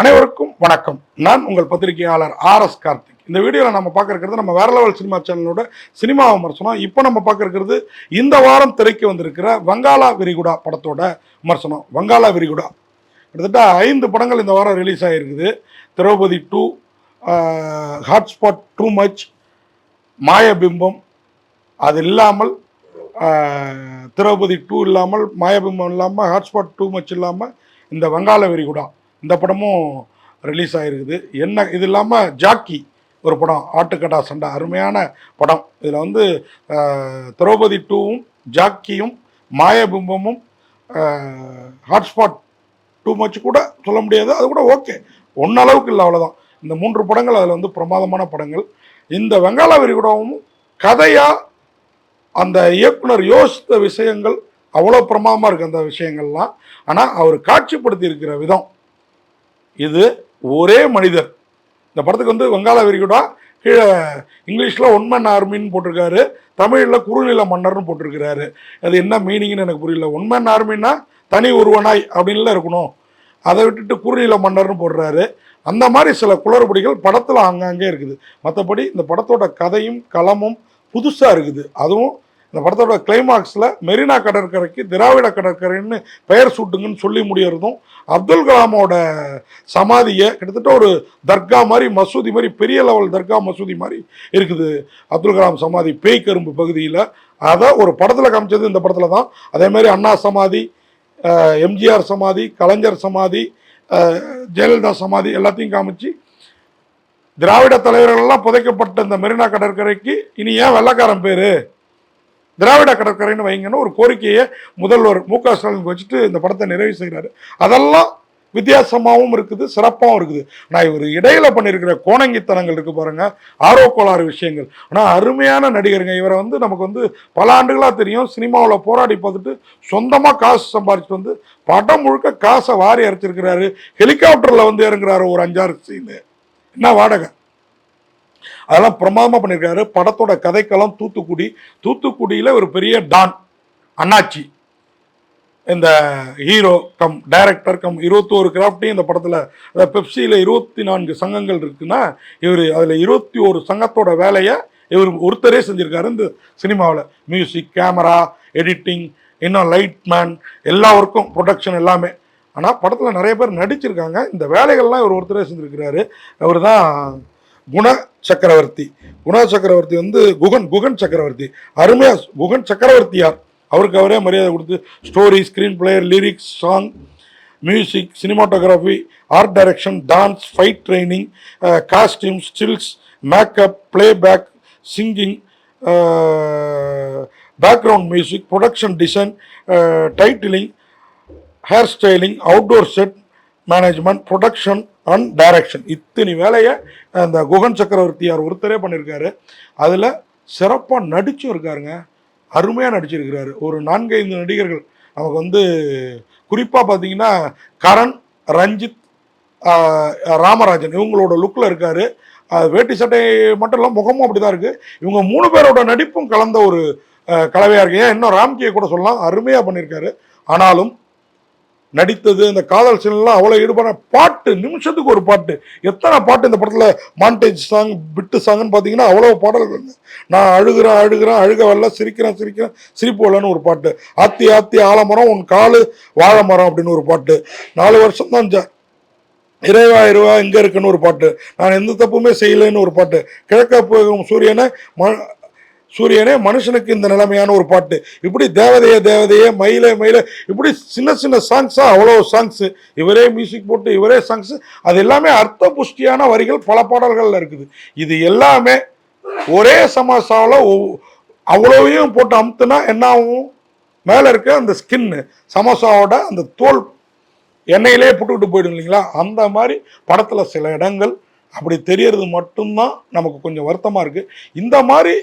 அனைவருக்கும் வணக்கம். நான் உங்கள் பத்திரிகையாளர் ஆர் எஸ் கார்த்திக். இந்த வீடியோவில் நம்ம பார்க்க இருக்கிறது நம்ம வேற லெவல் சினிமா சேனலோட சினிமா விமர்சனம். இப்போ நம்ம பார்க்க இருக்கிறது இந்த வாரம் திரைக்கு வந்திருக்கிற வங்காளா விரிகுடா படத்தோட விமர்சனம். வங்காளா விரிகுடா. கிட்டத்தட்ட ஐந்து படங்கள் இந்த வாரம் ரிலீஸ் ஆகிருக்குது Draupathi two hotspot too much Mayabimbam. அது இல்லாமல் திரௌபதி டூ இல்லாமல் மாயபிம்பம் இல்லாமல் ஹாட்ஸ்பாட் டூ மச் இல்லாமல் இந்த வங்காள விரிகுடா. இந்த படமும் ரிலீஸ் ஆகிருக்குது என்ன இது இல்லாமல் ஜாக்கி ஒரு படம் ஆட்டுக்கடா சண்டை அருமையான படம். இதில் வந்து திரௌபதி டூவும் ஜாக்கியும் மாயபிம்பமும் ஹாட்ஸ்பாட் டூ மச் கூட சொல்ல முடியாது. அது கூட ஓகே ஒன்னளவுக்கு இல்லை அவ்வளோதான் இந்த மூன்று படங்கள் அதில் வந்து பிரமாதமான படங்கள். இந்த வெங்காள விரிகுடாவும் கதையாக அந்த இயக்குனர் யோசித்த விஷயங்கள் அவ்வளோ பிரமாதமாக இருக்குது அந்த விஷயங்கள்லாம். ஆனால் அவர் காட்சிப்படுத்தி இருக்கிற விதம் இது ஒரே மனிதர். இந்த படத்துக்கு வந்து வங்காள விரிகுடா கீழே இங்கிலீஷில் ஒன்மன் ஆர்மின்னு போட்டிருக்காரு. தமிழில் குறுநில மன்னர்னு போட்டிருக்கிறாரு. அது என்ன மீனிங்னு எனக்கு புரியல. ஒன்மன் ஆர்மின்னா தனி ஒருவனாய் அப்படின்லாம் இருக்கணும். அதை விட்டுட்டு குறுநில மன்னர்னு போடுறாரு. அந்த மாதிரி சில குளறுபடிகள் படத்தில் அங்கங்கே இருக்குது. மற்றபடி இந்த படத்தோட கதையும் களமும் புதுசாக இருக்குது. அதுவும் இந்த படத்தோட கிளைமாக்ஸில் மெரினா கடற்கரைக்கு திராவிட கடற்கரைன்னு பெயர் சூட்டுங்கன்னு சொல்லி முடியறதும் அப்துல் கலாமோட சமாதியை கிட்டத்தட்ட ஒரு தர்கா மாதிரி மசூதி மாதிரி பெரிய லெவல் தர்கா மசூதி மாதிரி இருக்குது. அப்துல் கலாம் சமாதி பேய் கரும்பு பகுதியில். அதை ஒரு படத்தில் காமிச்சது இந்த படத்தில் தான். அதேமாதிரி அண்ணா சமாதி எம்ஜிஆர் சமாதி கலைஞர் சமாதி ஜெயலலிதா சமாதி எல்லாத்தையும் காமிச்சு திராவிட தலைவர்கள்லாம் புதைக்கப்பட்ட இந்த மெரினா கடற்கரைக்கு இனி ஏன் வெள்ளக்காரன் பேர்? திராவிட கடற்கரைன்னு வைங்கன்னு ஒரு கோரிக்கையை முதல்வர் மு க ஸ்டாலின் வச்சுட்டு இந்த படத்தை நிறைவு செய்கிறாரு அதெல்லாம் வித்தியாசமாகவும் இருக்குது சிறப்பாகவும் இருக்குது. நான் இவர் இடையில பண்ணியிருக்கிற கோணங்கித்தனங்கள் இருக்குது பாருங்கள் ஆர்வ கோளாறு விஷயங்கள். ஆனால் அருமையான நடிகருங்க. இவரை வந்து நமக்கு வந்து பல ஆண்டுகளாக தெரியும். சினிமாவில் போராடி பார்த்துட்டு சொந்தமாக காசு சம்பாரிச்சுட்டு வந்து படம் முழுக்க காசை வாரி அரைச்சிருக்கிறாரு. ஹெலிகாப்டரில் வந்து இறங்குறாரு ஒரு அஞ்சாறு சீனு என்ன வாடகை? அதெல்லாம் பிரமாதமாக பண்ணியிருக்காரு. படத்தோட கதைக்களம் தூத்துக்குடி தூத்துக்குடியில் ஒரு பெரிய டான் அண்ணாச்சி. இந்த ஹீரோ கம் டைரக்டர் கம் இருபத்தோரு கிராஃப்டையும் இந்த படத்தில் அதாவது பெப்சியில் இருபத்தி நான்கு சங்கங்கள் இருக்குன்னா இவர் அதில் இருபத்தி ஒரு சங்கத்தோட வேலையை இவர் ஒருத்தரே செஞ்சுருக்காரு இந்த சினிமாவில். மியூசிக் கேமரா எடிட்டிங் இன்னும் லைட்மேன் எல்லா ஒர்க்கும் ப்ரொடக்ஷன் எல்லாமே. ஆனால் படத்தில் நிறைய பேர் நடிச்சிருக்காங்க. இந்த வேலைகள்லாம் இவர் ஒருத்தரே செஞ்சுருக்கிறாரு. அவர் தான் குண சக்கரவர்த்தி. குணா சக்கரவர்த்தி வந்து குகன் குகன் சக்கரவர்த்தி. அருமையா குகன் சக்கரவர்த்தி யார் அவருக்கு அவரே மரியாதை கொடுத்து story screenplay lyrics song music cinematography art direction dance fight training costume stills makeup playback singing background music production design titling hair styling outdoor set management production and direction இத்தனை வேலையை அந்த குகன் சக்கரவர்த்தியார் ஒருத்தரே பண்ணியிருக்காரு அதில் சிறப்பாக நடிச்சும் இருக்காருங்க. அருமையாக நடிச்சிருக்கிறாரு. ஒரு நான்கைந்து நடிகர்கள். நமக்கு வந்து குறிப்பாக பார்த்தீங்கன்னா கரண் ரஞ்சித் ராமராஜன். இவங்களோட லுக்கில் இருக்கார். வேட்டி சட்டை மட்டும் இல்லாமல் முகமும் அப்படி தான் இருக்குது இவங்க மூணு பேரோட நடிப்பும் கலந்த ஒரு கலவையாக இருக்கு. ஏன் இன்னும் ராம்கியை கூட சொல்லலாம். அருமையாக பண்ணியிருக்காரு ஆனாலும் நடித்தது இந்த காதல் சீன்லாம் அவ்வளோ ஈடுபாடு பாட்டு நிமிஷத்துக்கு ஒரு பாட்டு. எத்தனை பாட்டு இந்த படத்தில் மாண்டேஜ் சாங் பிட்டு சாங்னு பார்த்தீங்கன்னா அவ்வளோ பாடல்கள் நான் அழுகிறேன் அழுகிறேன் அழுக வரல சிரிக்கிறேன் சிரிக்கிறேன் சிரிப்பு வரலன்னு ஒரு பாட்டு. ஆத்தி ஆத்தி ஆலமரம் உன் காலு வாழை மரம் அப்படின்னு ஒரு பாட்டு. நாலு வருஷம் தான் ஜ இறைவா இருவா எங்கே இருக்குன்னு ஒரு பாட்டு. நான் எந்த தப்புமே செய்யலைன்னு ஒரு பாட்டு. கிழக்க போகும் சூரியனை ம சூரியனே மனுஷனுக்கு இந்த நிலைமையான ஒரு பாட்டு. இப்படி தேவதையே தேவதையே மயிலே மயிலே இப்படி சின்ன சின்ன சாங்ஸா அவ்வளோ சாங்ஸ் இவரே மியூசிக் போட்டு இவரே சாங்ஸ் அது எல்லாமே அர்த்த புஷ்டியான வரிகள் பல பாடல்களில் இருக்குது. இது எல்லாமே ஒரே சமாசாவில் அவ்வளோவையும் போட்டு அமுத்துனா என்ன ஆகும்? மேலே இருக்க அந்த ஸ்கின்னு சமோசாவோட அந்த தோல் எண்ணெயிலே புட்டுக்கிட்டு போயிடும் இல்லைங்களா? அந்த மாதிரி படத்தில் சில இடங்கள் அப்படி தெரியறது மட்டும்தான் நமக்கு கொஞ்சம் வருத்தமாக இருக்குது இந்த மாதிரி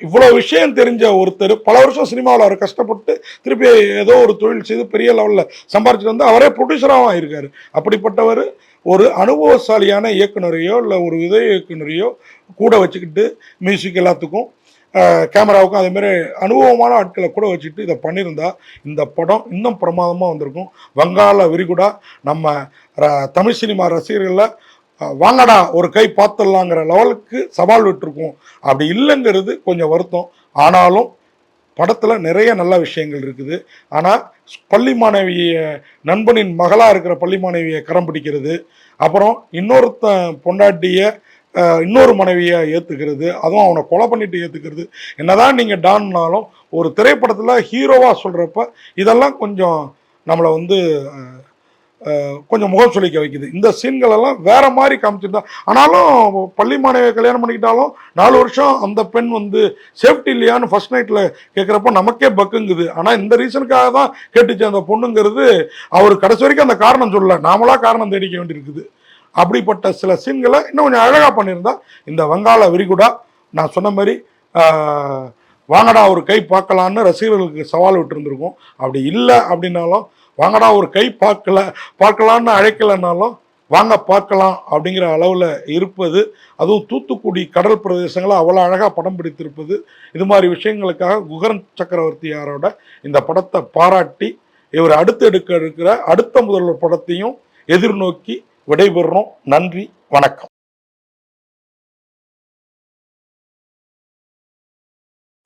இவ்வளோ விஷயம் தெரிஞ்ச ஒருத்தர் பல வருஷம் சினிமாவில் அவர் கஷ்டப்பட்டு திருப்பி ஏதோ ஒரு தொழில் செய்து பெரிய லெவலில் சம்பாரிச்சுட்டு வந்து அவரே ப்ரொடியூசராகவும் ஆயிருக்காரு. அப்படிப்பட்டவர் ஒரு அனுபவசாலியான இயக்குனரையோ இல்லை ஒரு உதவி இயக்குனரையோ கூட வச்சுக்கிட்டு மியூசிக் எல்லாத்துக்கும் கேமராவுக்கும் அதேமாரி அனுபவமான ஆட்களை கூட வச்சுட்டு இதை பண்ணியிருந்தா இந்த படம் இன்னும் பிரமாதமாக வந்திருக்கும். வங்காள விரிகுடா நம்ம ர- தமிழ் சினிமா ரசிகர்களில் வாங்கடா ஒரு கை பார்த்துடலாங்கிற லெவலுக்கு சவால் விட்டுருக்கோம். அப்படி இல்லைங்கிறது கொஞ்சம் வருத்தம். ஆனாலும் படத்தில் நிறைய நல்ல விஷயங்கள் இருக்குது. ஆனால் பள்ளி மாணவிய நண்பனின் மகளாக இருக்கிற பள்ளி மாணவியை கரம் பிடிக்கிறது. அப்புறம் இன்னொருத்தன் பொண்டாட்டிய இன்னொரு மனைவியை ஏற்றுக்கிறது அதுவும் அவனை கொலை பண்ணிட்டு ஏற்றுக்கிறது என்னதான் நீங்கள் டான்னாலும் ஒரு திரைப்படத்தில் ஹீரோவாக சொல்கிறப்ப இதெல்லாம் கொஞ்சம் நம்மளை வந்து கொஞ்சம் முகம் சுழிக்க வைக்குது. இந்த சீன்கள் எல்லாம் வேற மாதிரி காமிச்சிருந்தா ஆனாலும் பள்ளி மாணவியை கல்யாணம் பண்ணிக்கிட்டாலும் நாலு வருஷம் அந்த பெண் வந்து சேஃப்டி இல்லையான்னு ஃபர்ஸ்ட் நைட்டில் கேட்குறப்போ நமக்கே பக்குங்குது. ஆனால் இந்த ரீசனுக்காக தான் கேட்டுச்சு அந்த பொண்ணுங்கிறது. அவர் கடைசி வரைக்கும் அந்த காரணம் சொல்லலை. நாமளாக காரணம் தேடிக்க வேண்டியிருக்குது. அப்படிப்பட்ட சில சீன்களை இன்னும் கொஞ்சம் அழகாக பண்ணியிருந்தா இந்த வங்காள விரிகுடா நான் சொன்ன மாதிரி வாங்கடா ஒரு கை பார்க்கலான்னு ரசிகர்களுக்கு சவால் விட்டுருந்துருக்கோம். அப்படி இல்லை அப்படின்னாலும் வாங்கடா ஒரு கை பார்க்கல பார்க்கலான்னு அழைக்கலைன்னாலும் வாங்க பார்க்கலாம் அப்படிங்கிற அளவில் இருப்பது. அதுவும் தூத்துக்குடி கடல் பிரதேசங்களை அவ்வளோ அழகாக படம் பிடித்திருப்பது. இது மாதிரி விஷயங்களுக்காக குகரன் சக்கரவர்த்தியாரோட இந்த படத்தை பாராட்டி இவர் அடுத்து எடுக்க இருக்கிற அடுத்த முதல்வர் படத்தையும் எதிர்நோக்கி விடைபெறுறோம். நன்றி வணக்கம்.